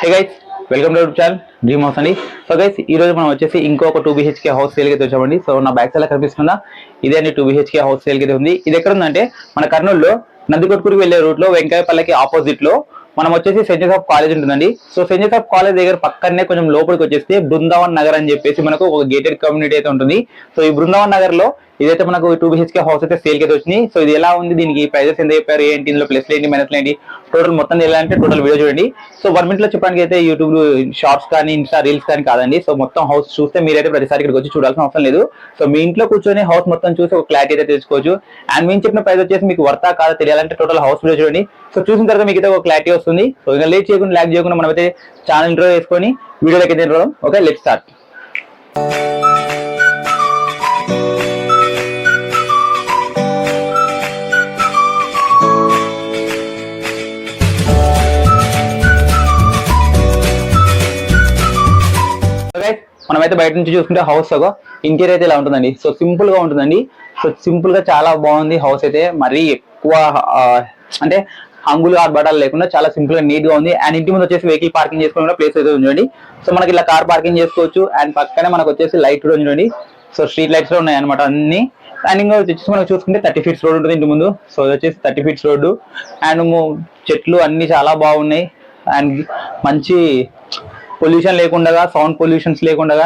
Hey guys welcome to channel dream house అండి so guys ఈ రోజు మనం వచ్చేసి ఇంకొక టూ బిహెచ్కే హౌస్ సేల్ అయితే వచ్చామండి. సో నా బ్యాక్ సైడ్ కనిపిస్తుందా ఇదే అండి టూ బిహెచ్కే హౌస్ సేల్ అయితే ఉంది. ఇది ఎక్కడ ఉందంటే మన కర్నూలులో నందికొట్కూరుకి వెళ్ళే రూట్లో వెంకయ్యపల్లకి ఆపోజిట్లో మనం వచ్చేసి సెంట్ జోసెఫ్ కాలేజ్ ఉంటుందండి. సో సెంట్ జోసెఫ్ కాలేజ్ దగ్గర పక్కనే కొంచెం లోపలికి వచ్చేస్తే బృందావన్ నగర్ అని చెప్పేసి మనకు ఒక గేటెడ్ కమ్యూనిటీ అయితే ఉంటుంది. సో ఈ బృందావన్ నగర్లో ఇదైతే మనకు టూ బిహెచ్కే హౌస్ అయితే సేల్ అయితే వచ్చింది సో ఇది ఎలా ఉంది? దీనికి ప్రైజెస్ ఎంత చెప్పారు? ఏంటి? ఇందులో ప్లస్లు ఏంటి? మైనస్లు ఏంటి? టోటల్ మొత్తం ఎలా అంటే టోటల్ వీడియో చూడండి. సో వన్ మినిట్లో చెప్పడానికి అయితే యూట్యూబ్ షార్ట్స్ కానీ ఇన్స్టా రీల్స్ కానీ కాదండి. సో మొత్తం హౌస్ చూస్తే మీరైతే ప్రతిసారి ఇక్కడికి వచ్చి చూడాల్సిన అవసరం లేదు. సో మీ ఇంట్లో కూర్చొని హౌస్ మొత్తం చూసి ఒక క్లారిటీ అయితే తెలుసుకోవచ్చు. అండ్ మేము చెప్పిన ప్రైస్ వచ్చేసి మీకు వర్తా కాదా తెలియాలంటే టోటల్ హౌస్ వీడియో చూడండి. సో చూసిన తర్వాత మీకు అయితే ఒక క్లారిటీ వస్తుంది. సో ఇంకా లేట్ చేయకుండా ల్యాక్ చేయకుండా మనం అయితే ఛానల్ ఇంట్రో వేసుకొని వీడియోలోకి అయితే ఓకే లెట్ స్టార్ట్ మనమైతే బయట నుంచి చూసుకుంటే హౌస్ ఒక ఇంటీరియర్ అయితే ఇలా ఉంటుందండి. సో సింపుల్గా ఉంటుందండి. సో సింపుల్గా చాలా బాగుంది హౌస్ అయితే. మరీ ఎక్కువ అంటే హంగులు ఆర్భాటాలు లేకుండా చాలా సింపుల్గా నీట్గా ఉంది. అండ్ ఇంటి ముందు వచ్చేసి వెహికల్ పార్కింగ్ చేసుకుని కూడా ప్లేస్ అయితే ఉండండి సో మనకి ఇలా కార్ పార్కింగ్ చేసుకోవచ్చు. అండ్ పక్కనే మనకు వచ్చేసి లైట్ కూడా ఉండండి సో స్ట్రీట్ లైట్స్లో ఉన్నాయి అనమాట అన్ని. అండ్ ఇంకా వచ్చేసి మనం చూసుకుంటే థర్టీ ఫీట్స్ రోడ్ ఉంటుంది ఇంటి ముందు. సో వచ్చేసి థర్టీ ఫీట్స్ రోడ్డు అండ్ చెట్లు అన్ని చాలా బాగున్నాయి. అండ్ మంచి పొల్యూషన్ లేకుండా సౌండ్ పొల్యూషన్స్ లేకుండా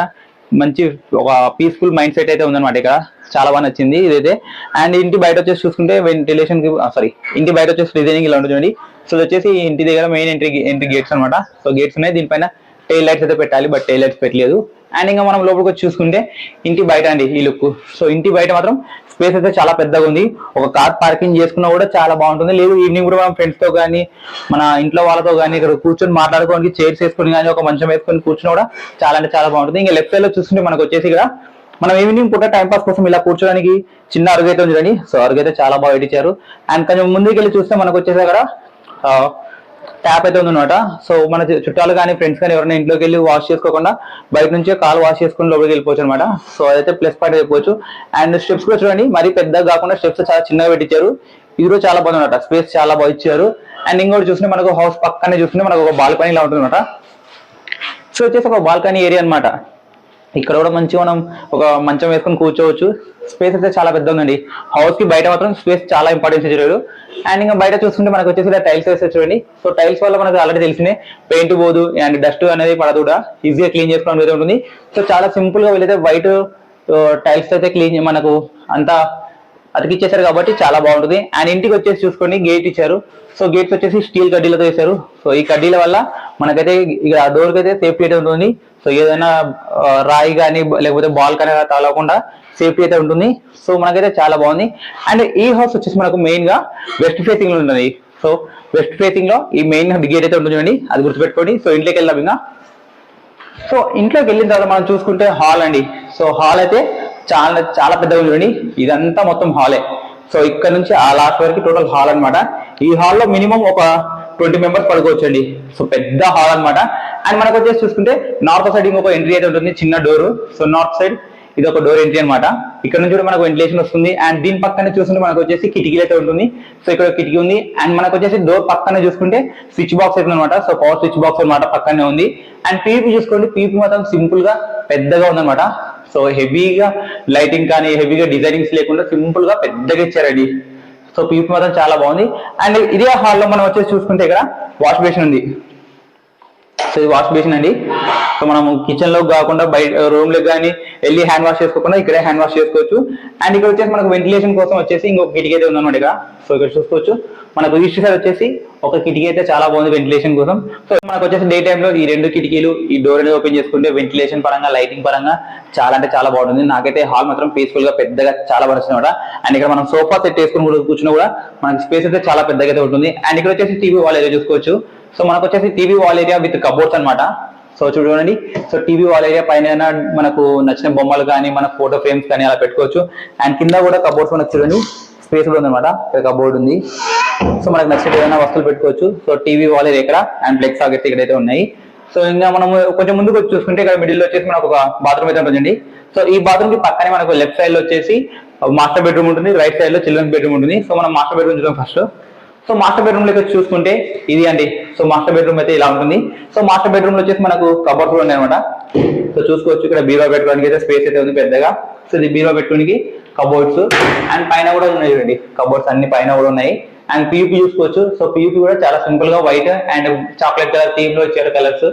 మంచి ఒక పీస్ఫుల్ మైండ్ సెట్ అయితే ఉందన్నమాట ఇక్కడ. చాలా బాగా నచ్చింది ఇదైతే. అండ్ ఇంటి బయట వచ్చేసి చూసుకుంటే వెంటిలేషన్ సారీ ఇంటి బయట వచ్చేసి డిజైనింగ్ ఇలా ఉంటుంది చూడండి. సో వచ్చేసి ఇంటి దగ్గర మెయిన్ ఎంట్రీ ఎంట్రీ గేట్స్ అన్నమాట. సో గేట్స్ ఉన్నాయి. దీనిపైన టైల్ లైట్స్ అయితే పెట్టాలి బట్ టైల్ లైట్స్ పెట్టలేదు. అండ్ ఇంకా మనం లోపలికి వచ్చి చూసుకుంటే ఇంటి బయట అండి ఈ లుక్ సో ఇంటి బయట మాత్రం స్పేస్ అయితే చాలా పెద్దగా ఉంది. ఒక కార్ పార్కింగ్ చేసుకున్నా కూడా చాలా బాగుంటుంది. లేదు ఈవినింగ్ కూడా మనం ఫ్రెండ్స్తో కానీ మన ఇంట్లో వాళ్ళతో కానీ ఇక్కడ కూర్చొని మాట్లాడుకోవడానికి చైర్స్ వేసుకొని కానీ ఒక మంచం వేసుకొని కూర్చున్నా కూడా చాలా అంటే చాలా బాగుంటుంది. ఇంకా లెఫ్ట్ సైడ్లో చూస్తుంటే మనకు వచ్చేసి ఇక్కడ మనం ఈవినింగ్ పూట టైం పాస్ కోసం ఇలా కూర్చోడానికి చిన్న అరుగు అయితే ఉంది చూడండి సో అరుగు అయితే చాలా బాగా ఇచ్చారు అండ్ కొంచెం ముందుకు వెళ్ళి చూస్తే మనకు వచ్చేసి అక్కడ ట్యాప్ అయితే ఉందన్నమాట. సో మన చుట్టాలు కానీ ఫ్రెండ్స్ కానీ ఎవరైనా ఇంట్లోకి వెళ్ళి వాష్ చేసుకోకుండా బయట నుంచే కాలు వాష్ చేసుకుని లోపలికి వెళ్ళిపోవచ్చు అనమాట సో అదైతే ప్లస్ పాయింట్ చెప్పవచ్చు అండ్ స్టెప్స్ కూడా చూడండి మరీ పెద్దగా కాకుండా స్టెప్స్ చాలా చిన్నగా పెట్టించారు ఈరోజు చాలా బాగుంది అనమాట స్పేస్ చాలా బాగా ఇచ్చారు. అండ్ ఇంకోటి చూస్తే మనకు హౌస్ పక్కనే చూస్తుంటే మనకు ఒక బాల్కనీ ఇలా ఉంటుంది అనమాట సో వచ్చేసి ఒక బాల్కనీ ఏరియా అన్నమాట. ఇక్కడ కూడా మంచిగా మనం ఒక మంచం వేసుకొని కూర్చోవచ్చు. స్పేస్ అయితే చాలా పెద్ద ఉందండి. హౌస్కి బయట మాత్రం స్పేస్ చాలా ఇంపార్టెన్స్ ఇచ్చారు అండ్ ఇంకా బయట చూస్తుంటే మనకు వచ్చేసి టైల్స్ వేస్తే చూడండి సో టైల్స్ వల్ల మనకు ఆల్రెడీ తెలిసిందే. పెయింట్ పోదు అండ్ డస్ట్ అనేది పడదు కూడా. ఈజీగా క్లీన్ చేసుకోవడం అయితే ఉంటుంది. సో చాలా సింపుల్గా వీళ్ళైతే వైట్ టైల్స్ అయితే క్లీన్ మనకు అంతా అతికిచ్చేసారు కాబట్టి చాలా బాగుంటుంది. అండ్ ఇంటికి వచ్చేసి చూసుకోండి గేట్ ఇచ్చారు. సో గేట్స్ వచ్చేసి స్టీల్ కడ్డీలతో వేశారు. సో ఈ కడ్డీల వల్ల మనకైతే ఇక్కడ డోర్ అయితే సేఫ్టీ అయితే ఉంటుంది. సో ఏదైనా రాయి కానీ లేకపోతే బాల్ కానీ తగలకుండా సేఫ్టీ అయితే ఉంటుంది. సో మనకైతే చాలా బాగుంది. అండ్ ఈ హౌస్ వచ్చేసి మనకు మెయిన్గా వెస్ట్ ఫేసింగ్లో ఉంటుంది సో వెస్ట్ ఫేసింగ్లో ఈ మెయిన్ గేట్ అయితే ఉంటుంది చూడండి. అది గుర్తుపెట్టుకోండి. సో ఇంట్లోకి వెళ్దాం ఇంకా. సో ఇంట్లోకి వెళ్ళిన తర్వాత మనం చూసుకుంటే హాల్ అండి. సో హాల్ అయితే చాలా చాలా పెద్దగా ఉంది చూడండి. ఇదంతా మొత్తం హాలే సో ఇక్కడ నుంచి ఆ లాస్ట్ వరకు టోటల్ హాల్ అన్నమాట. ఈ హాల్లో మినిమం ఒక ట్వంటీ మెంబర్స్ పడుకోవచ్చు అండి సో పెద్ద హాల్ అన్నమాట. అండ్ మనకు వచ్చేసి చూసుకుంటే నార్త్ సైడ్ ఇంకొక ఎంట్రీ అయితే ఉంటుంది చిన్న డోర్. సో నార్త్ సైడ్ ఇది ఒక డోర్ ఎంట్రీ అన్నమాట. ఇక్కడ నుంచి కూడా మనకు వెంటిలేషన్ వస్తుంది. అండ్ దీని పక్కనే చూసుకుంటే మనకు వచ్చేసి కిటికీలు అయితే ఉంటుంది. సో ఇక్కడ కిటికీ ఉంది. అండ్ మనకు వచ్చేసి డోర్ పక్కనే చూసుకుంటే స్విచ్ బాక్స్ అయితే అనమాట సో పవర్ స్విచ్ బాక్స్ అన్నమాట పక్కనే ఉంది. అండ్ పీపీ చూసుకోండి. పీపీ మాత్రం సింపుల్గా పెద్దగా ఉందన్నమాట. సో హెవీగా లైటింగ్ కానీ హెవీగా డిజైనింగ్స్ లేకుండా సింపుల్గా పెద్దగా ఇచ్చారండి. సో పీపీ మాత్రం చాలా బాగుంది. అండ్ ఇదే హాల్లో మనం వచ్చేసి చూసుకుంటే ఇక్కడ వాష్ బేసిన్ ఉంది. సో ఇది వాష్ బేసిన్ అండి. సో మనం కిచెన్లో కాకుండా బయట రూమ్లో కానీ వెళ్ళి హ్యాండ్ వాష్ చేసుకోకుండా ఇక్కడే హ్యాండ్ వాష్ చేసుకోవచ్చు. అండ్ ఇక్కడ వచ్చేసి మనకు వెంటిలేషన్ కోసం వచ్చేసి ఇంకొక కిటికీ అయితే ఉందన్నమాట ఇక్కడ సో ఇక్కడ చూసుకోవచ్చు. మనకు ఈస్ట్ సైడ్ వచ్చేసి ఒక కిటికీ అయితే చాలా బాగుంది వెంటిలేషన్ కోసం. సో మనకు వచ్చేసి డే టైంలో ఈ రెండు కిటికీలు ఈ డోర్ అనేది ఓపెన్ చేసుకుంటే వెంటిలేషన్ పరంగా లైటింగ్ పరంగా చాలా అంటే చాలా బాగుంటుంది. నాకైతే హాల్ మాత్రం పీస్ఫుల్గా పెద్దగా చాలా బాగా అనమాట అండ్ ఇక్కడ మనం సోఫా సెట్ వేసుకుని కూడా కూర్చున్నా కూడా మనకి స్పేస్ అయితే చాలా పెద్దగా అయితే ఉంటుంది. అండ్ ఇక్కడ వచ్చేసి టీవీ వాళ్ళు ఏదో చూసుకోవచ్చు. సో మనకు వచ్చేసి TV wall area with cupboards అన్నమాట. సో చూడండి. సో టీవీ వాల్ ఏరియా పైన మనకు నచ్చిన బొమ్మలు కానీ మన ఫోటో ఫ్రేమ్స్ కానీ అలా పెట్టుకోవచ్చు. అండ్ కింద కూడా కబోర్డ్స్ మనకు చూడండి. స్పేస్ కూడా ఉందన్నమాట. ఇక్కడ కబోర్డ్ ఉంది. సో మనకు నచ్చిన ఏదైనా వస్తువులు పెట్టుకోవచ్చు. సో టీవీ వాల్ ఏరియా ఇక్కడ అండ్ ఫ్లెక్స్ సాకెట్స్ ఇక్కడైతే ఉన్నాయి. సో ఇంకా మనం కొంచెం ముందుకు వచ్చి చూసుకుంటే ఇక్కడ మిడిల్లో వచ్చేసి మనకు ఒక బాత్రూమ్ అయితే ఉంటుందండి సో ఈ బాత్రూమ్కి పక్కనే మనకు లెఫ్ట్ సైడ్లో వచ్చేసి uh, మాస్టర్ బెడ్రూమ్ ఉంటుంది. రైట్ సైడ్లో చిల్డ్రన్స్ బెడ్రూమ్ ఉంటుంది. సో మనం మాస్టర్ బెడ్రూమ్ చూద్దాం ఫస్ట్ సో మాస్టర్ బెడ్రూమ్లోకి చూసుకుంటే ఇది అండి. సో మాస్టర్ బెడ్రూమ్ అయితే ఇలా ఉంటుంది. సో మాస్టర్ బెడ్రూమ్లో వచ్చేసి మనకు కబర్స్ కూడా ఉన్నాయి అనమాట సో చూసుకోవచ్చు ఇక్కడ బీరో పెట్టుకోవడానికి అయితే స్పేస్ అయితే ఉంది పెద్దగా. సో ఇది బీరో పెట్టుకోనికి కబోర్డ్స్ అండ్ పైన కూడా ఉన్నాయి చూడండి. కబోర్డ్స్ అన్ని పైన కూడా ఉన్నాయి. అండ్ పియూపీ చూసుకోవచ్చు. సో పియూపీ కూడా చాలా సింపుల్గా వైట్ అండ్ చాక్లెట్ కలర్ థీమ్లో ఇచ్చారు కలర్స్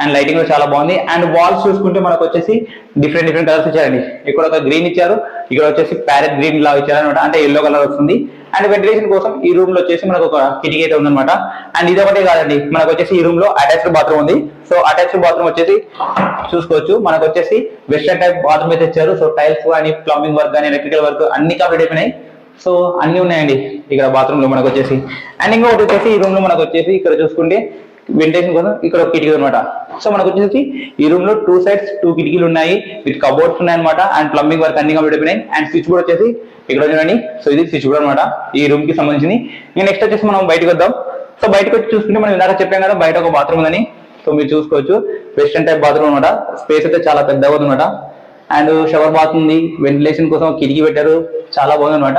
అండ్ లైటింగ్ కూడా చాలా బాగుంది. అండ్ వాల్స్ చూసుకుంటే మనకు వచ్చేసి డిఫరెంట్ డిఫరెంట్ కలర్స్ ఇచ్చారండి. ఇక్కడ ఒక గ్రీన్ ఇచ్చారు. ఇక్కడ వచ్చేసి ప్యారెట్ గ్రీన్ లా ఇచ్చారు అనమాట అంటే ఎల్లో కలర్ వస్తుంది. అండ్ వెంటిలేషన్ కోసం ఈ రూమ్లో వచ్చేసి మనకు ఒక కిటికీ అయితే ఉందన్నమాట. అండ్ ఇది ఒకటే కాదండి. మనకు వచ్చేసి ఈ రూమ్లో అటాచ్డ్ బాత్రూమ్ ఉంది. సో అటాచ్డ్ బాత్రూమ్ వచ్చేసి చూసుకోవచ్చు. మనకు వచ్చేసి వెస్టర్న్ టైప్ బాత్రూమ్ అయితే ఇచ్చారు. సో టైల్స్ కానీ ప్లంబింగ్ వర్క్ కానీ ఎలక్ట్రికల్ వర్క్ అన్ని కంప్లీట్ అయిపోయినాయి. సో అన్ని ఉన్నాయండి. ఇక్కడ బాత్రూమ్లో మనకు వచ్చేసి. అండ్ ఇంకొకటి వచ్చేసి ఈ రూమ్లో మనకు వచ్చేసి ఇక్కడ చూసుకుంటే వెంటిలేషన్ కోసం ఇక్కడ ఒక కిటికీ అనమాట సో మనకు వచ్చేసి ఈ రూమ్లో టూ సైడ్స్ టూ కిటికీలు ఉన్నాయి. విత్ కబోర్డ్స్ ఉన్నాయి అనమాట అండ్ ప్లంబింగ్ వర్క్ అన్ని కంప్లీట్ అయిపోయినాయి. అండ్ స్విచ్ బోర్డ్ వచ్చేసి ఇక్కడ చూడండి. సో ఇది స్విచ్ బోర్డ్ అనమాట ఈ రూమ్కి సంబంధించింది. ఇంకా నెక్స్ట్ వచ్చేసి మనం బయటకు వద్దాం. సో బయటకు వచ్చి చూసుకుంటే మనం ఇందాక చెప్పాం కదా బయట ఒక బాత్రూమ్ ఉందని. సో మీరు చూసుకోవచ్చు. వెస్టర్న్ టైప్ బాత్రూమ్ అనమాట స్పేస్ అయితే చాలా పెద్దగా ఉందన్నమాట. అండ్ షవర్ బాత్ ఉంది. వెంటిలేషన్ కోసం కిటికీ పెట్టారు. చాలా బాగుంది అనమాట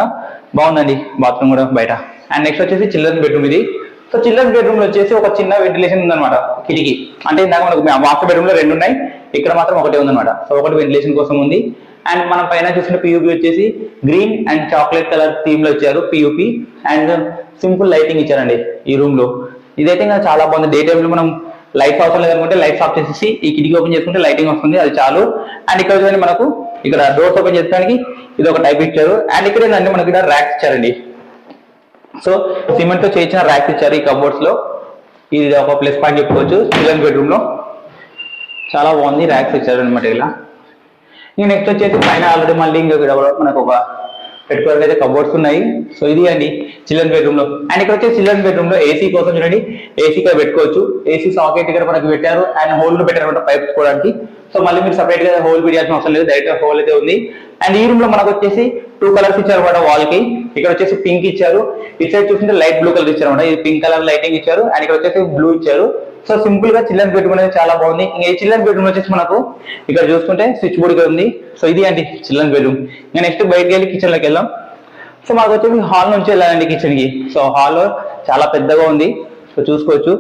బాగుందండి బాత్రూమ్ కూడా బయట. అండ్ నెక్స్ట్ వచ్చేసి చిల్డ్రన్ బెడ్రూమ్ ఇది. సో చిల్డ్రన్ బెడ్రూమ్లో వచ్చేసి ఒక చిన్న వెంటిలేషన్ ఉందన్నమాట కిటికీ. అంటే ఇందాక మనకు మాస్టర్ బెడ్రూమ్లో రెండు ఉన్నాయి. ఇక్కడ మాత్రం ఒకటే ఉందన్నమాట. సో ఒకటి వెంటిలేషన్ కోసం ఉంది. అండ్ మనం పైన చూసిన పియూపీ వచ్చేసి గ్రీన్ అండ్ చాక్లెట్ కలర్ థీమ్లో ఇచ్చారు పియూపీ అండ్ సింపుల్ లైటింగ్ ఇచ్చారండి ఈ రూమ్లో ఇదైతే ఇంకా చాలా బాగుంది. డే టైమ్లో మనం లైట్స్ అవసరం లేదనుకుంటే లైట్స్ ఆఫ్ చేసేసి ఈ కిటికీ ఓపెన్ చేసుకుంటే లైటింగ్ వస్తుంది అది చాలు. అండ్ ఇక్కడ చూడండి మనకు ఇక్కడ డోర్స్ ఓపెన్ చేసుకోవడానికి ఇది ఒక టైప్ ఇచ్చారు. అండ్ ఇక్కడ ఏంటంటే మనకి ఇక్కడ ర్యాక్స్ ఇచ్చారండి. సో సిమెంట్తో చేయించిన ర్యాక్స్ ఇచ్చారు ఈ కబోర్డ్స్లో. ఇది ఒక ప్లస్ పాయింట్ చెప్పుకోవచ్చు చిల్డ్రన్ బెడ్రూమ్లో. చాలా బాగుంది ర్యాక్స్ ఇచ్చారు అనమాట ఇలా. ఇంకా నెక్స్ట్ వచ్చేసి పైన ఆల్రెడీ మళ్ళీ ఇంకా మనకు ఒక పెట్టుకోవడానికి అయితే కబోర్డ్స్ ఉన్నాయి. సో ఇది అండి చిల్డ్రన్ బెడ్రూమ్లో. అండ్ ఇక్కడ వచ్చేసి చిల్డ్రన్ బెడ్రూమ్లో ఏసీ కోసం చూడండి. ఏసీ ఇక్కడ పెట్టుకోవచ్చు. ఏసీ సాకెట్ ఇక్కడ మనకి పెట్టారు. అండ్ హోల్ పెట్టారు అనమాట పైప్ పెట్టుకోవడానికి సో మళ్ళీ మీరు సపరేట్గా హోల్ పెట్టాల్సిన అవసరం లేదు. డైరెక్ట్ హోల్ అయితే ఉంది. అండ్ ఈ రూమ్లో మనకు వచ్చేసి టూ కలర్స్ ఇచ్చారు అనమాట వాల్కి. ఇక్కడ వచ్చేసి పింక్ ఇచ్చారు. ఇటు సైడ్ చూసింటే లైట్ బ్లూ కలర్ ఇచ్చారు అనమాట ఇది పింక్ కలర్ లైటింగ్ ఇచ్చారు. అండ్ ఇక్కడ వచ్చేసి బ్లూ ఇచ్చారు. సో సింపుల్గా చిల్డ్రన్ బెడ్రూమ్ అనేది చాలా బాగుంది. ఇంకా ఈ చిల్డ్రన్ బెడ్రూమ్ వచ్చేసి మనకు ఇక్కడ చూసుకుంటే స్విచ్ బోర్డ్ ఇక్కడ ఉంది. సో ఇది అండి చిల్డ్రన్ బెడ్రూమ్. ఇంకా నెక్స్ట్ బయటకి వెళ్ళి కిచెన్లోకి వెళ్దాం. సో మాకు వచ్చేసి హాల్ నుంచి వెళ్ళాలండి కిచెన్కి. సో హాల్ చాలా పెద్దగా ఉంది. సో చూసుకోవచ్చు.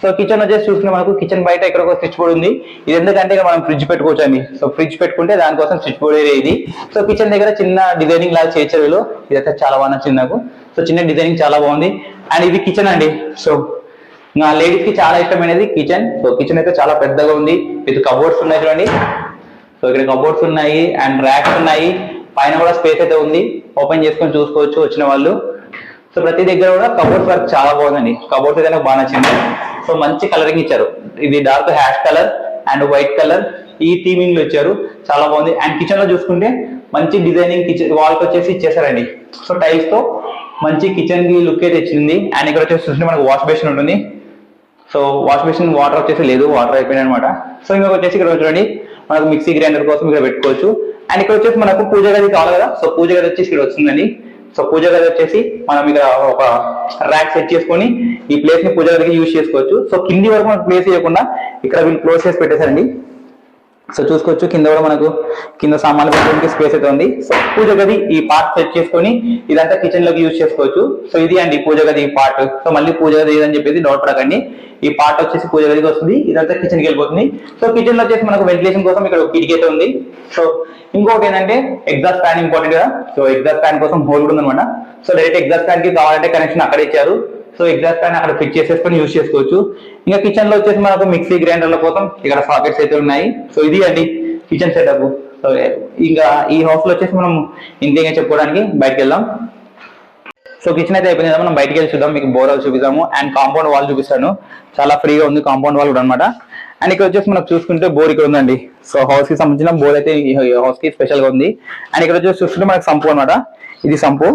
సో కిచెన్ వచ్చేసి చూసుకుంటే మనకు కిచెన్ బయట ఇక్కడ ఒక స్విచ్ బోర్డ్ ఉంది. ఇది ఎందుకంటే మనం ఫ్రిడ్జ్ పెట్టుకోవచ్చు అండి. సో ఫ్రిడ్జ్ పెట్టుకుంటే దానికోసం స్విచ్ బోర్డ్ ఏరియా ఇది. సో కిచెన్ దగ్గర చిన్న డిజైనింగ్ లాగా చేయించారు వీళ్ళు. ఇదైతే చాలా బాగా నచ్చింది నాకు. సో చిన్న డిజైనింగ్ చాలా బాగుంది. అండ్ ఇది కిచెన్ అండి. సో నా లేడీస్కి చాలా ఇష్టమైనది కిచెన్. సో కిచెన్ అయితే చాలా పెద్దగా ఉంది. విత్ కబోర్డ్స్ ఉన్నాయి చూడండి. సో ఇక్కడ కబోర్డ్స్ ఉన్నాయి అండ్ ర్యాక్స్ ఉన్నాయి. పైన కూడా స్పేస్ అయితే ఉంది. ఓపెన్ చేసుకొని చూసుకోవచ్చు వచ్చిన వాళ్ళు. సో ప్రతి దగ్గర కూడా కబోర్డ్స్ వర్క్ చాలా బాగుందండి. కబోర్డ్స్ అయితే నాకు బాగా నచ్చింది. సో మంచి కలరింగ్ ఇచ్చారు. ఇది dark ash colour and white colour ఈ థీమింగ్లో ఇచ్చారు. చాలా బాగుంది. అండ్ కిచెన్లో చూసుకుంటే మంచి డిజైనింగ్ కిచెన్ వాల్ వచ్చేసి ఇచ్చేసారండి. సో టైల్స్తో మంచి కిచెన్కి లుక్ అయితే ఇచ్చింది. అండ్ ఇక్కడ వచ్చేసి చూస్తుంటే మనకు వాష్ బేసిన్ ఉంటుంది. సో వాష్ మిషన్ వాటర్ వచ్చేసి లేదు వాటర్ అయిపోయింది అనమాట సో ఇంకొక వచ్చేసి ఇక్కడ చూడండి మనకు మిక్సీ గ్రైండర్ కోసం ఇక్కడ పెట్టుకోవచ్చు. అండ్ ఇక్కడ వచ్చేసి మనకు పూజ గది కావాలి కదా సో పూజ గది వచ్చేసి ఇక్కడ వస్తుందండి. సో పూజ గది వచ్చేసి మనం ఇక్కడ ఒక ర్యాక్ సెట్ చేసుకొని ఈ ప్లేస్ని పూజ గదికి యూజ్ చేసుకోవచ్చు. సో కింది వరకు మనం ప్లేస్ చేయకుండా ఇక్కడ వీళ్ళు క్లోజ్ చేసి పెట్టేశారండి. సో చూసుకోవచ్చు. కింద కూడా మనకు కింద సామాన్లు పెట్టడానికి స్పేస్ అయితే ఉంది. సో పూజ గది ఈ పార్ట్ సెట్ చేసుకొని ఇదంతా కిచెన్లోకి యూజ్ చేసుకోవచ్చు. సో ఇది అండి పూజ గది ఈ పార్ట్ సో మళ్ళీ పూజ గది ఏదని చెప్పేసి డౌట్ పడకండి. ఈ పార్ట్ వచ్చేసి పూజ గదికి వస్తుంది. ఇదంతా కిచెన్కి వెళ్ళిపోతుంది. సో కిచెన్లో వచ్చేసి మనకు వెంటిలేషన్ కోసం ఇక్కడ కిటికీ అయితే ఉంది. సో ఇంకొకటి ఏంటంటే ఎగ్జాస్ట్ ఫ్యాన్ ఇంపార్టెంట్ కదా. సో ఎగ్జాస్ట్ ఫ్యాన్ కోసం హోల్ కూడా ఉందన్నమాట. సో డైరెక్ట్ ఎగ్జాస్ట్ ఫ్యాన్కి కావాలంటే కనెక్షన్ అక్కడ ఇచ్చారు. సో ఎగ్జాస్ట్ ఫ్యాన్ అక్కడ ఫిట్ చేసేసుకొని యూజ్ చేసుకోవచ్చు. ఇంకా కిచెన్లో వచ్చేసి మనకు మిక్సీ గ్రైండర్ల కోసం ఇక్కడ సాకెట్స్ అయితే ఉన్నాయి. సో ఇది అండి కిచెన్ సెటప్ సో ఇంకా ఈ హౌస్లో వచ్చేసి మనం ఇంకేం చెప్పుకోవడానికి బయటకు వెళ్దాం. సో కిచెన్ అయితే అయిపోయింది కదా మనం బయటికి వెళ్ళి చూద్దాం. మీకు బోర్ చూపిస్తాము. అండ్ కాంపౌండ్ వాల్ చూపిస్తాను. చాలా ఫ్రీగా ఉంది కాంపౌండ్ వాల్ కూడా అనమాట అండ్ ఇక్కడ వచ్చేసి మనకు చూసుకుంటే బోర్ ఇక్కడ ఉందండి. సో హౌస్కి సంబంధించిన బోర్ అయితే హౌస్కి స్పెషల్గా ఉంది. అండ్ ఇక్కడ వచ్చేసి చూసుకుంటే మనకు సంపు అనమాట ఇది సంపు.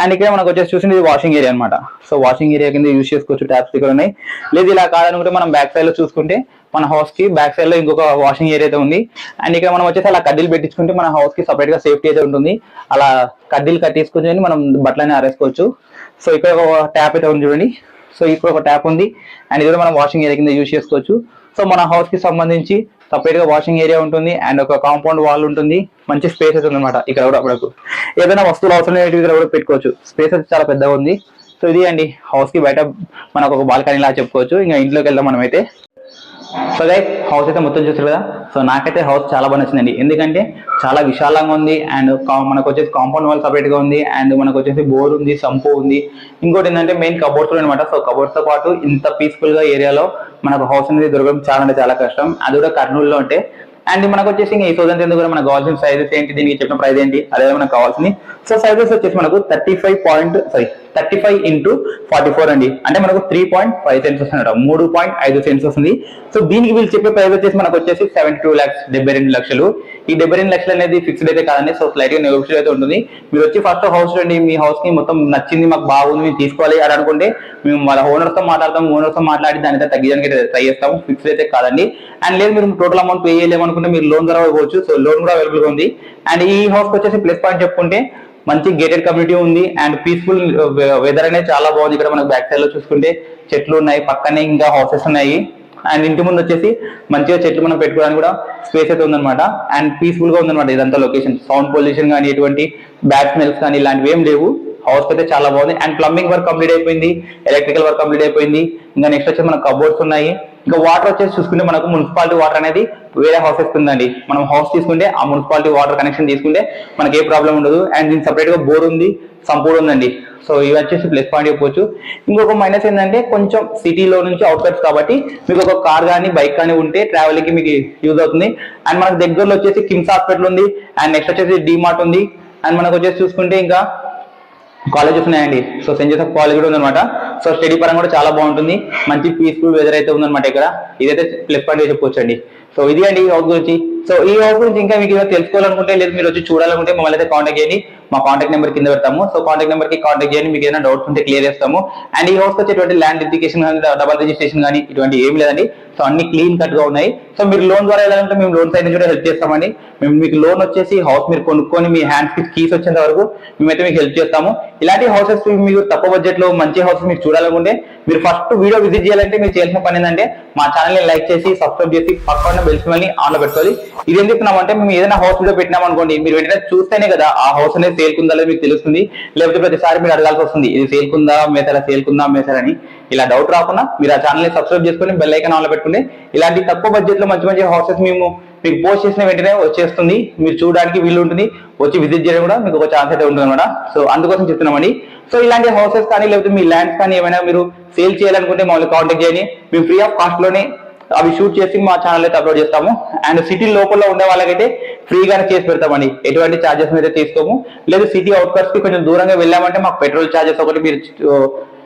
అండ్ ఇక్కడ మనకు వచ్చేసి చూసింది ఇది వాషింగ్ ఏరియా అనమాట సో వాషింగ్ ఏరియా కింద యూజ్ చేసుకోవచ్చు ట్యాప్స్ ఇక్కడ ఉన్నాయి. లేదు ఇలా కాదనుకుంటే మనం బ్యాక్ సైడ్లో చూసుకుంటే మన హౌస్కి బ్యాక్ సైడ్లో ఇంకొక వాషింగ్ ఏరియా అయితే ఉంది. అండ్ ఇక్కడ మనం వచ్చేసి అలా కడ్డీలు పెట్టించుకుంటే మన హౌస్కి సపరేట్గా సేఫ్టీ అయితే ఉంటుంది. అలా కడ్డీలు కట్టేసుకుని మనం బట్టలని ఆరేసుకోవచ్చు. సో ఇక్కడ ఒక ట్యాప్ అయితే ఉంది చూడండి. సో ఇక్కడ ఒక ట్యాప్ ఉంది. అండ్ ఇది కూడా మనం వాషింగ్ ఏరియా కింద యూజ్ చేసుకోవచ్చు. సో మన హౌస్కి సంబంధించి సపరేట్గా వాషింగ్ ఏరియా ఉంటుంది అండ్ ఒక కాంపౌండ్ వాల్ ఉంటుంది. మంచి స్పేసెస్ ఉంది ఉందన్నమాట ఇక్కడ కూడా మనకు ఏదైనా వస్తువులు అవసరం లేనివి ఇక్కడ కూడా పెట్టుకోవచ్చు. స్పేసెస్ చాలా పెద్దగా ఉంది. సో ఇది అండి హౌస్కి బయట మనకు ఒక బాల్కనీ లా చెప్పుకోవచ్చు. ఇంకా ఇంట్లోకి వెళ్దాం మనమైతే. సో గైస్ హౌస్ అయితే మొత్తం చూసారు కదా? సో నాకైతే హౌస్ చాలా బాగా నచ్చిందండి. ఎందుకంటే చాలా విశాలంగా ఉంది అండ్ మనకు వచ్చేసి కాంపౌండ్ వాల్ సపరేట్గా ఉంది అండ్ మనకు వచ్చేసి బోర్ ఉంది సంపు ఉంది. ఇంకోటి ఏంటంటే మెయిన్ కబోర్డ్స్ అనమాట సో కబోర్డ్స్తో పాటు ఇంత పీస్ఫుల్గా ఏరియాలో మనకు హౌస్ అనేది దొరకడం చాలా అంటే చాలా కష్టం. అది కూడా కర్నూలులో ఉంటే. అండ్ మనకు వచ్చేసి ఇంకా ఈ థౌసండ్ ఎందుకు కూడా మనకు కావాల్సిన సైజెస్ ఏంటి? దీనికి చెప్పిన ప్రైస్ ఏంటి? అదే మనకు కావాల్సింది. సో సైజెస్ వచ్చేసి మనకు thirty five point sorry thirty five into forty four అండి. అంటే మనకు త్రీ పాయింట్ ఫైవ్ సెన్స్ వస్తుంది మూడు పాయింట్ ఐదు సెన్స్ వస్తుంది. సో దీనికి వీళ్ళు చెప్పే ప్రైస్ వచ్చేసి మనకు వచ్చేసి సెవెంటీ టూ ల్యాక్స్ డెబ్బై రెండు లక్షలు. ఈ డెబ్బై రెండు లక్షలు అనేది ఫిక్స్డ్ అయితే కాదండి. సో స్లైట్గా నెగోషియల్ అయితే ఉంటుంది. మీరు వచ్చి ఫస్ట్ హౌస్ రండి. మీ హౌస్కి మొత్తం నచ్చింది మాకు బాగుంది మేము తీసుకోవాలి అని అనుకుంటే మేము వాళ్ళ ఓనర్స్తో మాట్లాడతాం ఓనర్స్తో మాట్లాడి దాని అయితే తగ్గించడానికి అయితే ట్రై చేస్తాము. ఫిక్స్డ్ అయితే కాదండి. అండ్ లేదు మీరు టోటల్ అమౌంట్ పే చేయలేము అనుకుంటే మీరు లోన్ ద్వారా ఇవ్వచ్చు సో లోన్ కూడా అవైలబుల్గా ఉంది. అండ్ ఈ హౌస్ వచ్చేసి ప్లస్ పాయింట్ చెప్పుకుంటే మంచి గేటెడ్ కమ్యూనిటీ ఉంది అండ్ పీస్ఫుల్ వెదర్ అనేది చాలా బాగుంది ఇక్కడ మనకు బ్యాక్ సైడ్లో చూసుకుంటే. చెట్లు ఉన్నాయి పక్కనే ఇంకా హౌసెస్ ఉన్నాయి. అండ్ ఇంటి ముందు వచ్చేసి మంచిగా చెట్లు మనం పెట్టుకోవడానికి కూడా స్పేస్ అయితే ఉందన్నమాట. అండ్ పీస్ఫుల్గా ఉందన్నమాట ఇదంతా లొకేషన్ సౌండ్ పొల్యూషన్ కానీ ఎటువంటి బ్యాడ్ స్మెల్స్ కానీ ఇలాంటివి ఏం లేవు. హౌస్ అయితే చాలా బాగుంది. అండ్ ప్లంబింగ్ వర్క్ కంప్లీట్ అయిపోయింది. ఎలక్ట్రికల్ వర్క్ కంప్లీట్ అయిపోయింది. ఇంకా నెక్స్ట్ వచ్చి మన కబోర్డ్స్ ఉన్నాయి. ఇంకా వాటర్ వచ్చేసి చూసుకుంటే మనకు మున్సిపాలిటీ వాటర్ అనేది వేరే హౌసెస్ ఉందండి మనం హౌస్ తీసుకుంటే ఆ మున్సిపాలిటీ వాటర్ కనెక్షన్ తీసుకుంటే మనకి ఏ ప్రాబ్లం ఉండదు. అండ్ దీనికి సపరేట్గా బోర్ ఉంది సంపూర్ ఉందండి. సో ఇవి వచ్చేసి ప్లస్ పాయింట్ చెప్పొచ్చు. ఇంకొక మైనస్ ఏంటంటే కొంచెం సిటీలో నుంచి అవుట్కట్స్ కాబట్టి మీకు ఒక కార్ కానీ బైక్ కానీ ఉంటే ట్రావెలింగ్కి మీకు యూజ్ అవుతుంది. అండ్ మనకు దగ్గరలో వచ్చేసి కిమ్స్ హాస్పిటల్ ఉంది. అండ్ నెక్స్ట్ వచ్చేసి డిమార్ట్ ఉంది. అండ్ మనకు వచ్చేసి చూసుకుంటే ఇంకా కాలేజెస్ ఉన్నాయండి. సో సెంట్ జోసెఫ్ కాలేజ్ కూడా ఉందన్నమాట. సో స్టడీ పరంగా కూడా చాలా బాగుంటుంది. మంచి పీస్ఫుల్ వెదర్ అయితే ఉందన్నమాట ఇక్కడ. ఇదైతే ప్లస్ పాయింట్ చెప్పొచ్చు అండి సో ఇది అండి ఈ హౌస్ గురించి. సో ఈ హౌస్ గురించి ఇంకా మీకు తెలుసుకోవాలనుకుంటే లేదు మీరు వచ్చి చూడాలనుకుంటే మమ్మల్ని అయితే కాంటాక్ట్ చేయండి. మా కాంటాక్ట్ నెంబర్ కింద పెడతాము. సో కాంటాక్ట్ నెంబర్కి కాంటాక్ట్ చేయండి. మీకు ఏదైనా డౌట్స్ ఉంటే క్లియర్ చేస్తాము. అండ్ ఈ హౌస్ వచ్చేటువంటి ల్యాండ్ రిజిస్ట్రేషన్ కానీ డబల్ రిజిస్ట్రేషన్ కానీ ఇటువంటి ఏం లేదండి. సో అన్ని క్లీన్ కట్గా ఉన్నాయి. సో మీరు లోన్ ద్వారా వెళ్ళాలంటే మేము లోన్ సైన్ కూడా హెల్ప్ చేస్తామండి. మేము మీకు లోన్ వచ్చేసి హౌస్ మీరు కొనుక్కొని మీ హ్యాండ్స్కి కీస్ వచ్చేంత వరకు మేమైతే మీకు హెల్ప్ చేస్తాము. ఇలాంటి హౌసెస్ మీకు తక్కువ బడ్జెట్లో మంచి హౌసెస్ మీరు చూడాలనుకుంటే మీరు ఫస్ట్ వీడియో విజిట్ చేయాలంటే మీరు చేసిన పని ఏంటంటే మా ఛానల్ని లైక్ చేసి సబ్స్క్రైబ్ చేసి పక్కన బెల్స్ మళ్ళీ ఆన్లో పెట్టుకోవాలి. ఇది ఎందుకు మేము ఏదైనా హౌస్ వీడియో పెట్టినాం అనుకోండి మీరు వెంటనే చూస్తేనే కదా ఆ హౌస్ అనేది తేలుకుందా లేదు మీకు తెలుస్తుంది. లేకపోతే ప్రతిసారి మీరు అడగాల్సి వస్తుంది ఇది తేలుకుందా మేసారా తేలుకుందా మేసారా అని. ఇలా డౌట్ రాకుండా మీరు ఆ ఛానల్ని సబ్స్క్రైబ్ చేసుకొని బెల్ ఐకాన్ ఆన్లో పెట్టుకుంటే ఇలాంటి తక్కువ బడ్జెట్లో మంచి మంచి హౌసెస్ మేము మీకు పోస్ట్ చేసిన వెంటనే వచ్చేస్తుంది. మీరు చూడడానికి వీలు ఉంటుంది. వచ్చి విజిట్ చేయడం కూడా మీకు ఒక ఛాన్స్ అయితే ఉంటుంది అనమాట. సో అందుకోసం చెప్తున్నామండి. సో ఇలాంటి హౌసెస్ కానీ లేకపోతే మీ ల్యాండ్స్ కానీ ఏమైనా మీరు సేల్ చేయాలనుకుంటే మమ్మల్ని కాంటాక్ట్ చేయండి. మేము ఫ్రీ ఆఫ్ కాస్ట్లోనే అవి షూట్ చేసి మా ఛానల్ అయితే అప్లోడ్ చేస్తాము. అండ్ సిటీ లోపల ఉండే వాళ్ళకైతే ఫ్రీగానే చేసి పెడతామండి. ఎటువంటి ఛార్జెస్ అయితే తీసుకోము. లేదు సిటీ అవుట్కట్స్కి కొంచెం దూరంగా వెళ్ళామంటే మాకు పెట్రోల్ ఛార్జెస్ ఒకటి మీరు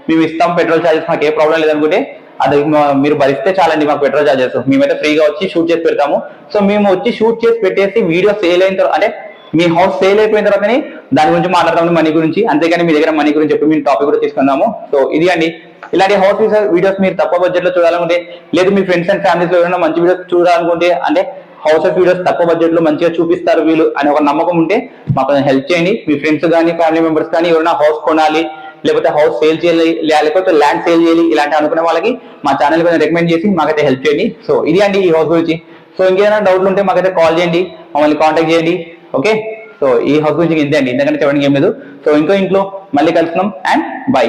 మేము ఇస్తాం పెట్రోల్ ఛార్జెస్ మాకు ఏ ప్రాబ్లం లేదనుకుంటే అది మీరు భరిస్తే చాలండి మాకు పెట్రోల్ ఛార్జెస్ మేమైతే ఫ్రీగా వచ్చి షూట్ చేసి పెడతాము. సో మేము వచ్చి షూట్ చేసి పెట్టేసి వీడియో సేల్ అయిన తర్వాత అంటే మీ హౌస్ సేల్ అయిపోయిన తర్వాతనే దాని గురించి మాట్లాడదాం మనీ గురించి. అంతేగాని మీ దగ్గర మనీ గురించి చెప్పి మేము టాపిక్ కూడా తీసుకుందాము. సో ఇది అండి. ఇలాంటి హౌస్ వీడియోస్ మీరు తక్కువ బడ్జెట్లో చూడాలనుకుంటే లేదు మీ ఫ్రెండ్స్ అండ్ ఫ్యామిలీస్లో ఏమైనా మంచి వీడియోస్ చూడాలనుకుంటే అంటే హౌస్ ఆఫ్ వీడియోస్ తక్కువ బడ్జెట్లో మంచిగా చూపిస్తారు వీళ్ళు అనే ఒక నమ్మకం ఉంటే మాకు హెల్ప్ చేయండి. మీ ఫ్రెండ్స్ కానీ ఫ్యామిలీ మెంబర్స్ కానీ ఎవరైనా హౌస్ కొనాలి లేకపోతే హౌస్ సేల్ చేయాలి లేకపోతే ల్యాండ్ సేల్ చేయాలి ఇలాంటి అనుకునే వాళ్ళకి మా ఛానల్ కొంచెం రికమెండ్ చేసి మాకైతే హెల్ప్ చేయండి. సో ఇది అండి ఈ హౌస్ గురించి. సో ఇంకేమైనా డౌట్లు ఉంటే మాకైతే కాల్ చేయండి. మమ్మల్ని కాంటాక్ట్ చేయండి. ఓకే సో ఈ హౌస్ గురించి ఇంతే అండి. ఎందుకంటే చెప్పడానికి ఏం లేదు. సో ఇంకో ఇంట్లో మళ్ళీ కలుస్తున్నాం అండ్ బై